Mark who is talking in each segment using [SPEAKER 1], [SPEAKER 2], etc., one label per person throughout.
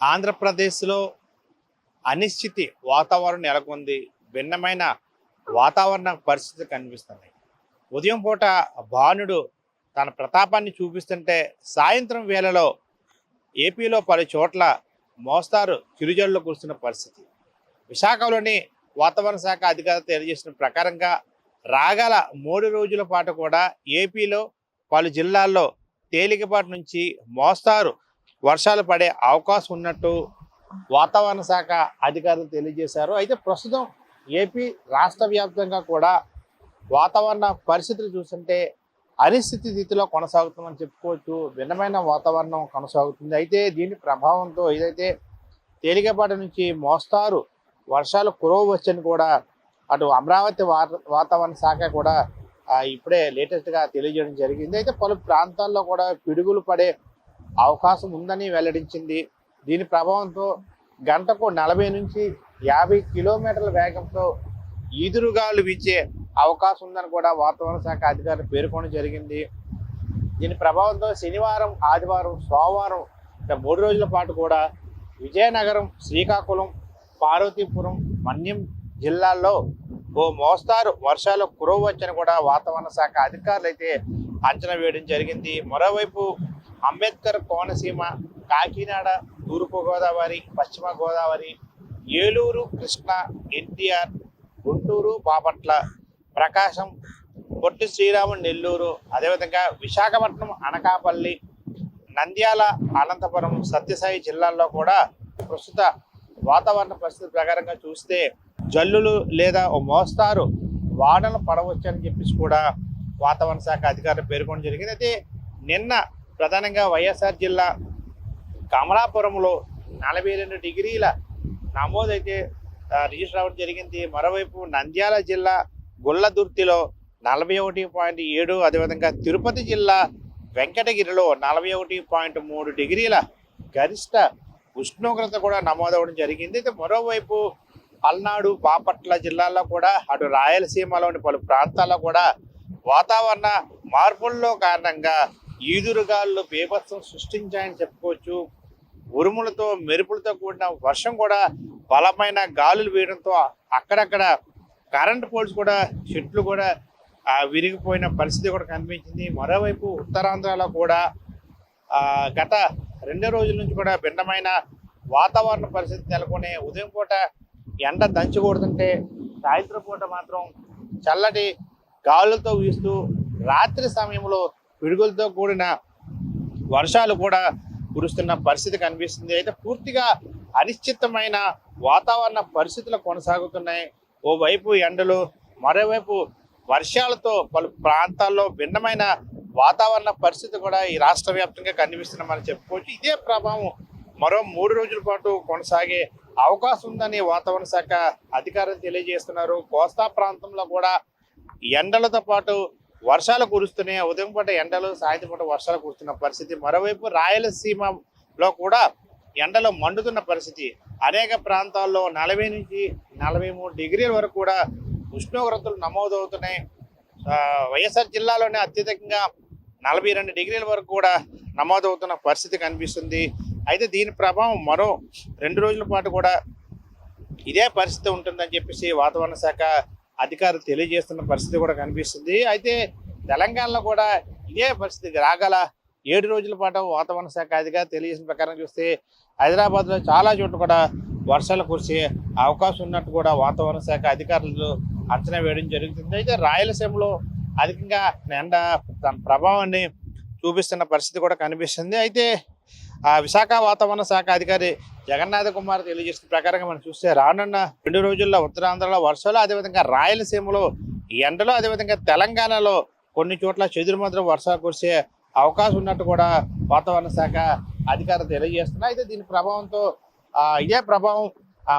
[SPEAKER 1] ఆంధ్రప్రదేశ్లో అనిశ్చితి వాతావరణం నెలకొంది. భిన్నమైన వాతావరణ పరిస్థితులు కనిపిస్తున్నాయి. ఉదయం పూట భానుడు తన ప్రతాపాన్ని చూపిస్తుంటే సాయంత్రం వేళలో ఏపీలో పలు చోట్ల మోస్తారు చిరుజల్లు కురుస్తున్న పరిస్థితి. విశాఖలోని వాతావరణ శాఖ అధికారులు తెలియజేసిన ప్రకారంగా రాగల మూడు రోజుల పాటు కూడా ఏపీలో పలు జిల్లాల్లో తేలికపాటి నుంచి మోస్తారు వర్షాలు పడే అవకాశం ఉన్నట్టు వాతావరణ శాఖ అధికారులు తెలియజేశారు. అయితే ప్రస్తుతం ఏపీ రాష్ట్ర వ్యాప్తంగా కూడా వాతావరణ పరిస్థితులు చూస్తుంటే అనిశ్చితి స్థితిలో కొనసాగుతుందని చెప్పుకోవచ్చు. భిన్నమైన వాతావరణం కొనసాగుతుంది. అయితే దీని ప్రభావంతో ఏదైతే తేలికపాటి నుంచి మోస్తారు వర్షాలు కురవచ్చని కూడా అటు అమరావతి వాతావరణ శాఖ కూడా ఇప్పుడే లేటెస్ట్గా తెలియజేయడం జరిగింది. అయితే పలు ప్రాంతాల్లో కూడా పిడుగులు పడే అవకాశం ఉందని వెల్లడించింది. దీని ప్రభావంతో గంటకు నలభై నుంచి యాభై కిలోమీటర్ల వేగంతో ఈదురుగాలు వీచే అవకాశం ఉందని కూడా వాతావరణ శాఖ అధికారులు పేర్కొనడం జరిగింది. దీని ప్రభావంతో శనివారం ఆదివారం సోమవారం మూడు రోజుల పాటు కూడా విజయనగరం శ్రీకాకుళం పార్వతీపురం మన్యం జిల్లాల్లో ఓ మోస్తారు వర్షాలు కురవచ్చని కూడా వాతావరణ శాఖ అధికారులు అయితే అంచనా వేయడం జరిగింది. మరోవైపు అంబేద్కర్ కోనసీమ కాకినాడ తూర్పు గోదావరి పశ్చిమ గోదావరి ఏలూరు కృష్ణ ఎన్టీఆర్ గుంటూరు బాపట్ల ప్రకాశం పొట్టి శ్రీరాములు నెల్లూరు అదేవిధంగా విశాఖపట్నం అనకాపల్లి నంద్యాల అనంతపురం సత్యసాయి జిల్లాల్లో కూడా ప్రస్తుత వాతావరణ పరిస్థితి ప్రకారంగా చూస్తే జల్లులు లేదా ఓ మోస్తారు వానలు పడవచ్చని చెప్పేసి కూడా వాతావరణ శాఖ అధికారులు పేర్కొనడం జరిగింది. అయితే నిన్న ప్రధానంగా వైఎస్ఆర్ జిల్లా కమలాపురంలో నలభై రెండు డిగ్రీల నమోదైతే రిజిస్టర్ అవ్వడం జరిగింది. మరోవైపు నంద్యాల జిల్లా గుల్లదుర్తిలో నలభై ఒకటి పాయింట్ ఏడు అదేవిధంగా తిరుపతి జిల్లా వెంకటగిరిలో నలభై ఒకటి పాయింట్ మూడు డిగ్రీల గరిష్ట ఉష్ణోగ్రత కూడా నమోదవడం జరిగింది. అయితే మరోవైపు పల్నాడు బాపట్ల జిల్లాల్లో కూడా అటు రాయలసీమలోని పలు ప్రాంతాల్లో కూడా వాతావరణ మార్పుల్లో కారణంగా ఈదురుగాళ్ళు బీభత్సం సృష్టించాయని చెప్పుకోవచ్చు. ఉరుములతో మెరుపులతో కూడిన వర్షం కూడా బలమైన గాలులు వేయడంతో అక్కడక్కడ కరెంట్ పోల్స్ కూడా చెట్లు కూడా విరిగిపోయిన పరిస్థితి కూడా కనిపించింది. మరోవైపు ఉత్తరాంధ్రలో కూడా గత రెండో రోజుల నుంచి కూడా భిన్నమైన వాతావరణ పరిస్థితి నెలకొని ఉదయం పూట ఎండ దంచి కొడుతుంటే సాయంత్రం పూట మాత్రం చల్లటి గాలులతో వీస్తూ రాత్రి సమయంలో పిడుగులతో కూడిన వర్షాలు కూడా కురుస్తున్న పరిస్థితి కనిపిస్తుంది. అయితే పూర్తిగా అనిశ్చితమైన వాతావరణ పరిస్థితులు కొనసాగుతున్నాయి. ఓవైపు ఎండలు మరోవైపు వర్షాలతో పలు ప్రాంతాల్లో భిన్నమైన వాతావరణ పరిస్థితి కూడా ఈ రాష్ట్ర వ్యాప్తంగా కనిపిస్తుందని చెప్పుకోవచ్చు. ఇదే ప్రభావం మరో మూడు రోజుల పాటు కొనసాగే అవకాశం ఉందని వాతావరణ శాఖ అధికారులు తెలియజేస్తున్నారు. కోస్తా ప్రాంతంలో కూడా ఎండలతో పాటు వర్షాలు కురుస్తున్నాయి. ఉదయం పూట ఎండలు సాయంత్రం పూట వర్షాలు కురుస్తున్న పరిస్థితి. మరోవైపు రాయలసీమలో కూడా ఎండలు మండుతున్న పరిస్థితి. అనేక ప్రాంతాల్లో నలభై నుంచి నలభై మూడు డిగ్రీల వరకు కూడా ఉష్ణోగ్రతలు నమోదవుతున్నాయి. వైఎస్ఆర్ జిల్లాలోనే అత్యధికంగా నలభై రెండు డిగ్రీల వరకు కూడా నమోదవుతున్న పరిస్థితి కనిపిస్తుంది. అయితే దీని ప్రభావం మరో రెండు రోజుల పాటు కూడా ఇదే పరిస్థితి ఉంటుందని చెప్పేసి వాతావరణ శాఖ అధికారులు తెలియజేస్తున్న పరిస్థితి కూడా కనిపిస్తుంది. అయితే తెలంగాణలో కూడా ఇదే పరిస్థితి రాగల ఏడు రోజుల పాటు వాతావరణ శాఖ అధికారులు తెలియజేసిన ప్రకారం చూస్తే హైదరాబాద్లో చాలా చోట్ల కూడా వర్షాలు కురిసే అవకాశం ఉన్నట్టు కూడా వాతావరణ శాఖ అధికారులు అంచనా వేయడం జరుగుతుంది. అయితే రాయలసీమలో అధికంగా ఎండ తన ప్రభావాన్ని చూపిస్తున్న పరిస్థితి కూడా కనిపిస్తుంది. అయితే ఆ విశాఖ వాతావరణ శాఖ అధికారి జగన్నాథ కుమార్ తెలియజేసిన ప్రకారంగా మనం చూస్తే రానున్న రెండు రోజుల్లో ఉత్తరాంధ్రలో వర్షాలు అదేవిధంగా రాయలసీమలో ఎండలు అదేవిధంగా తెలంగాణలో కొన్ని చోట్ల చెదురుమదురు వర్షాలు కురిసే అవకాశం ఉన్నట్టు కూడా వాతావరణ శాఖ అధికారులు తెలియజేస్తున్నారు. అయితే దీని ప్రభావంతో ఇదే ప్రభావం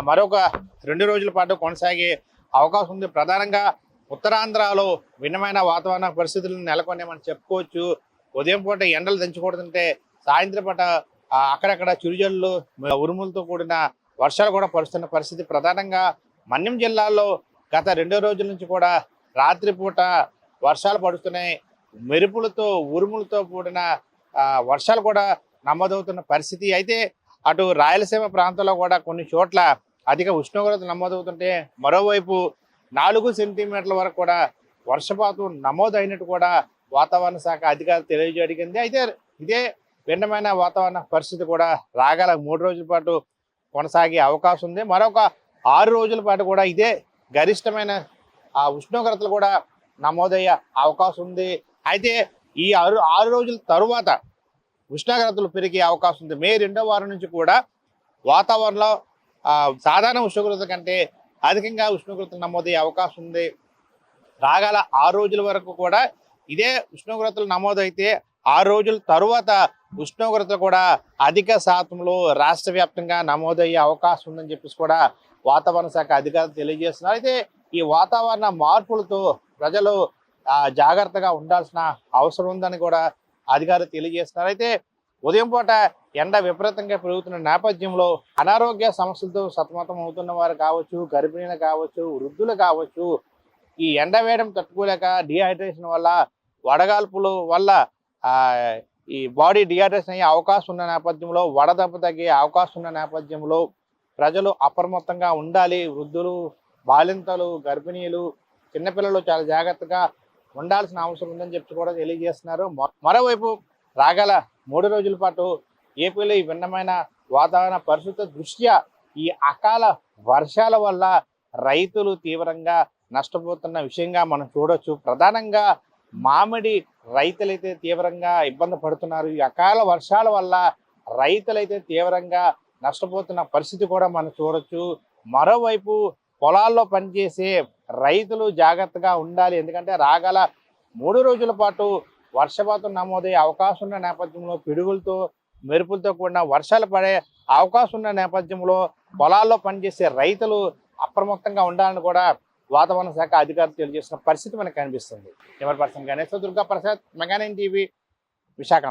[SPEAKER 1] మరొక రెండు రోజుల పాటు కొనసాగే అవకాశం ఉంది. ప్రధానంగా ఉత్తరాంధ్రలో భిన్నమైన వాతావరణ పరిస్థితులను నెలకొనే మనం చెప్పుకోవచ్చు. ఉదయం పూట ఎండలు దంచుకూడదంటే సాయంత్రం పూట అక్కడక్కడ చిరుజల్లు ఉరుములతో కూడిన వర్షాలు కూడా పడుస్తున్న పరిస్థితి ప్రధానంగా మన్యం జిల్లాలో గత రెండో రోజుల నుంచి కూడా రాత్రిపూట వర్షాలు పడుతున్నాయి. మెరుపులతో ఉరుములతో కూడిన వర్షాలు కూడా నమోదవుతున్న పరిస్థితి. అయితే అటు రాయలసీమ ప్రాంతంలో కూడా కొన్ని చోట్ల అధిక ఉష్ణోగ్రత నమోదవుతుంటే మరోవైపు నాలుగు సెంటీమీటర్ల వరకు కూడా వర్షపాతం నమోదైనట్టు కూడా వాతావరణ శాఖ అధికారులు తెలియజేయడింది అయితే ఇదే భిన్నమైన వాతావరణ పరిస్థితి కూడా రాగల మూడు రోజుల పాటు కొనసాగే అవకాశం ఉంది. మరొక ఆరు రోజుల పాటు కూడా ఇదే గరిష్టమైన ఆ ఉష్ణోగ్రతలు కూడా నమోదయ్యే అవకాశం ఉంది. అయితే ఈ ఆరు ఆరు రోజుల తరువాత ఉష్ణోగ్రతలు పెరిగే అవకాశం ఉంది. మే రెండో వారం నుంచి కూడా వాతావరణంలో సాధారణ ఉష్ణోగ్రత కంటే అధికంగా ఉష్ణోగ్రతలు నమోదయ్యే అవకాశం ఉంది. రాగల ఆరు రోజుల వరకు కూడా ఇదే ఉష్ణోగ్రతలు నమోదైతే ఆరు రోజుల తరువాత ఉష్ణోగ్రత కూడా అధిక శాతంలో రాష్ట్ర వ్యాప్తంగా నమోదయ్యే అవకాశం ఉందని చెప్పేసి కూడా వాతావరణ శాఖ అధికారులు తెలియజేస్తున్నారు. అయితే ఈ వాతావరణ మార్పులతో ప్రజలు జాగ్రత్తగా ఉండాల్సిన అవసరం ఉందని కూడా అధికారులు తెలియజేస్తున్నారు. అయితే ఉదయం పూట ఎండ విపరీతంగా పెరుగుతున్న నేపథ్యంలో అనారోగ్య సమస్యలతో సతమతం అవుతున్న వారు కావచ్చు గర్భిణీలు కావచ్చు వృద్ధులు కావచ్చు ఈ ఎండ వేయడం తట్టుకోలేక డిహైడ్రేషన్ వల్ల వడగాల్పులు వల్ల ఈ బాడీ డిహైడ్రేషన్ అయ్యే అవకాశం ఉన్న నేపథ్యంలో వడదెబ్బ తగ్గే అవకాశం ఉన్న నేపథ్యంలో ప్రజలు అప్రమత్తంగా ఉండాలి. వృద్ధులు బాలింతలు గర్భిణీలు చిన్నపిల్లలు చాలా జాగ్రత్తగా ఉండాల్సిన అవసరం ఉందని చెప్పి కూడా తెలియజేస్తున్నారు. మరోవైపు రాగల మూడు రోజుల పాటు ఏపీలో ఈ భిన్నమైన వాతావరణ పరిస్థితుల దృష్ట్యా ఈ అకాల వర్షాల వల్ల రైతులు తీవ్రంగా నష్టపోతున్న విషయంగా మనం చూడొచ్చు. ప్రధానంగా మామిడి రైతులైతే తీవ్రంగా ఇబ్బంది పడుతున్నారు. ఈ అకాల వర్షాల వల్ల రైతులైతే తీవ్రంగా నష్టపోతున్న పరిస్థితి కూడా మనం చూడొచ్చు. మరోవైపు పొలాల్లో పనిచేసే రైతులు జాగ్రత్తగా ఉండాలి. ఎందుకంటే రాగల మూడు రోజుల పాటు వర్షపాతం నమోదయ్యే అవకాశం ఉన్న నేపథ్యంలో పిడుగులతో మెరుపులతో కూడిన వర్షాలు పడే అవకాశం ఉన్న నేపథ్యంలో పొలాల్లో పనిచేసే రైతులు అప్రమత్తంగా ఉండాలని కూడా వాతావరణ శాఖ అధికారులు తెలియజేసిన పరిస్థితి మనకు కనిపిస్తుంది. ఎవరి person Ganeswara Durga Prasad mega nine TV Visakha